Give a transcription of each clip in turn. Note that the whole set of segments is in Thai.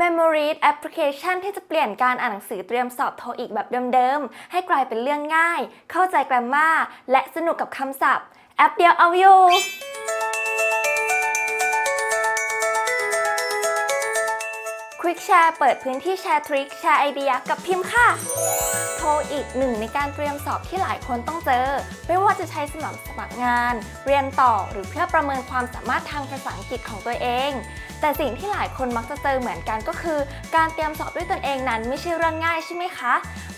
Memory แอปพลิเคชันที่จะเปลี่ยนการอ่านหนังสือเตรียมสอบโทอีกแบบเดิมๆ ให้กลายเป็นเรื่องง่าย เข้าใจแกรมมาและสนุกกับคำศัพท์ แอปเดียวเอาอยู่ Quick Share เปิดพื้นที่แชร์ทริคแชร์ไอเดียกับพิมพ์ค่ะ โทรอีกหนึ่งในการเตรียมสอบที่หลายคนต้องเจอ ไม่ว่าจะใช้สำหรับสมัครงาน เรียนต่อหรือเพื่อประเมินความสามารถทางภาษาอังกฤษของตัวเอง แต่สิ่งที่หลายคนมักจะเจอเหมือนกันก็คือ การเตรียมสอบด้วยตนเองนั้นไม่ใช่เรื่องง่ายใช่ไหมคะ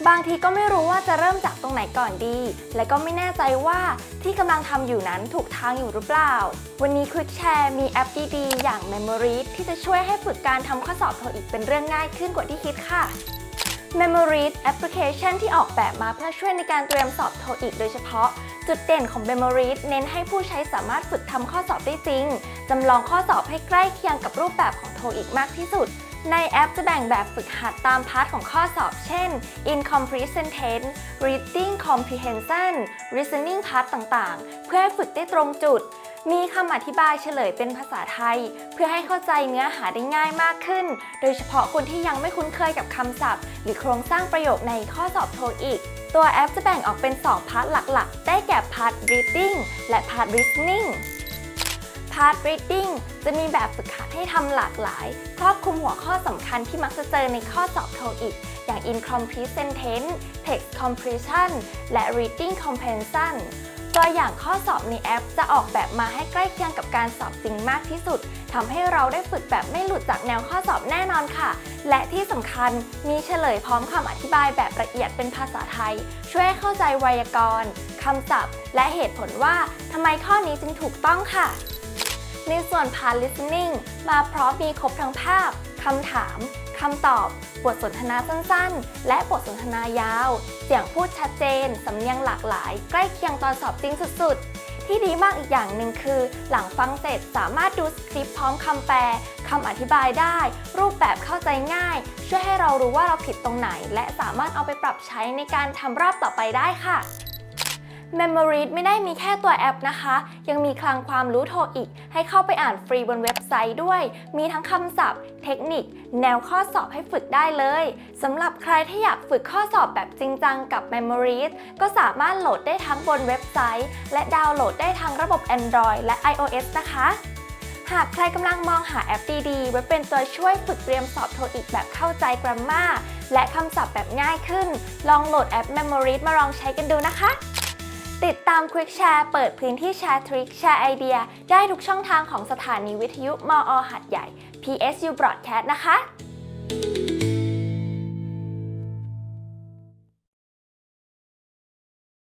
บางทีก็ไม่รู้ว่าจะเริ่มจากตรงไหนก่อนดี และก็ไม่แน่ใจว่าที่กำลังทำอยู่นั้นถูกทางอยู่หรือเปล่า วันนี้ Quick Share มีแอปดีๆอย่าง Memory ที่จะช่วยให้ฝึกการทำข้อสอบโทอีกเป็นเรื่องง่ายขึ้นกว่าที่คิดค่ะ Memory แอปพลิเคชันที่ออกแบบมาเพื่อช่วยในการเตรียมสอบโทอีกโดยเฉพาะ จุดเด่นของ Memory เน้นให้ผู้ใช้สามารถฝึกทำข้อสอบได้จริง จำลองข้อสอบให้ใกล้เคียงกับรูปแบบของโทอีกมากที่สุด ในแอปจะแบ่งแบบฝึกหัดตามพาร์ทของข้อสอบ เช่น incomplete sentence reading comprehension listening part ต่างๆ เพื่อให้ฝึกได้ตรงจุด มีคำอธิบายเฉลยเป็นภาษาไทย เพื่อให้เข้าใจเนื้อหาได้ง่ายมากขึ้น โดยเฉพาะคนที่ยังไม่คุ้นเคยกับคำศัพท์ หรือโครงสร้างประโยคในข้อสอบโทอีก ตัวแอปจะแบ่งออกเป็น 2 พาร์ทหลักๆ ได้แก่พาร์ท reading และพาร์ท listening พาร์ท reading จะมีแบบฝึกหัดให้ทำหลากหลาย ครอบคลุมหัวข้อสำคัญที่มักจะเจอในข้อสอบโทอีก อย่าง incomplete sentence text compression และ reading comprehension ตัวอย่างข้อสอบในแอป จะออกแบบมาให้ใกล้เคียงกับการสอบจริงมากที่สุดทำให้เราได้ฝึกแบบไม่หลุดจากแนวข้อสอบแน่นอนค่ะ และที่สำคัญมีเฉลยพร้อมคำอธิบายแบบละเอียดเป็นภาษาไทย ช่วยเข้าใจไวยากรณ์คำศัพท์ และเหตุผลว่าทำไมข้อนี้จึงถูกต้องค่ะ ในส่วน part listening มาพร้อมมีครบทั้งภาพคำถาม คำตอบ บทสนทนาสั้นๆ และบทสนทนายาว เสียงพูดชัดเจน สำเนียงหลากหลาย ใกล้เคียงตอนสอบจริงสุดๆ ที่ดีมากอีกอย่างหนึ่งคือ หลังฟังเสร็จสามารถดูสคริปต์พร้อมคำแปลคำอธิบายได้ รูปแบบเข้าใจง่าย ช่วยให้เรารู้ว่าเราผิดตรงไหน และสามารถเอาไปปรับใช้ในการทำรอบต่อไปได้ค่ะ Memory ไม่ได้มีแค่ตัวแอปนะคะ ยังมีคลังความรู้โทรอีก ให้เข้าไปอ่านฟรีบนเว็บไซต์ด้วย มีทั้งคำศัพท์ เทคนิค แนวข้อสอบให้ฝึกได้เลยสำหรับใครที่อยากฝึกข้อสอบแบบจริงจังกับ Memory ก็สามารถโหลดได้ทั้งบนเว็บไซต์ และดาวน์โหลดได้ทั้งระบบ Android และ iOS นะคะ หากใครกำลังมองหาแอปดีๆไว้เป็นตัวช่วยฝึกเตรียมสอบโทอีกแบบเข้าใจกราฟมาและคำศัพท์แบบง่ายขึ้น ลองโหลดแอป Memory มาลองใช้กันดูนะคะ ติดตาม Quick Share เปิดพื้นที่แชร์ทริคแชร์ไอเดีย ได้ทุกช่องทางของสถานีวิทยุมอหัดใหญ่ PSU Broadcast นะคะ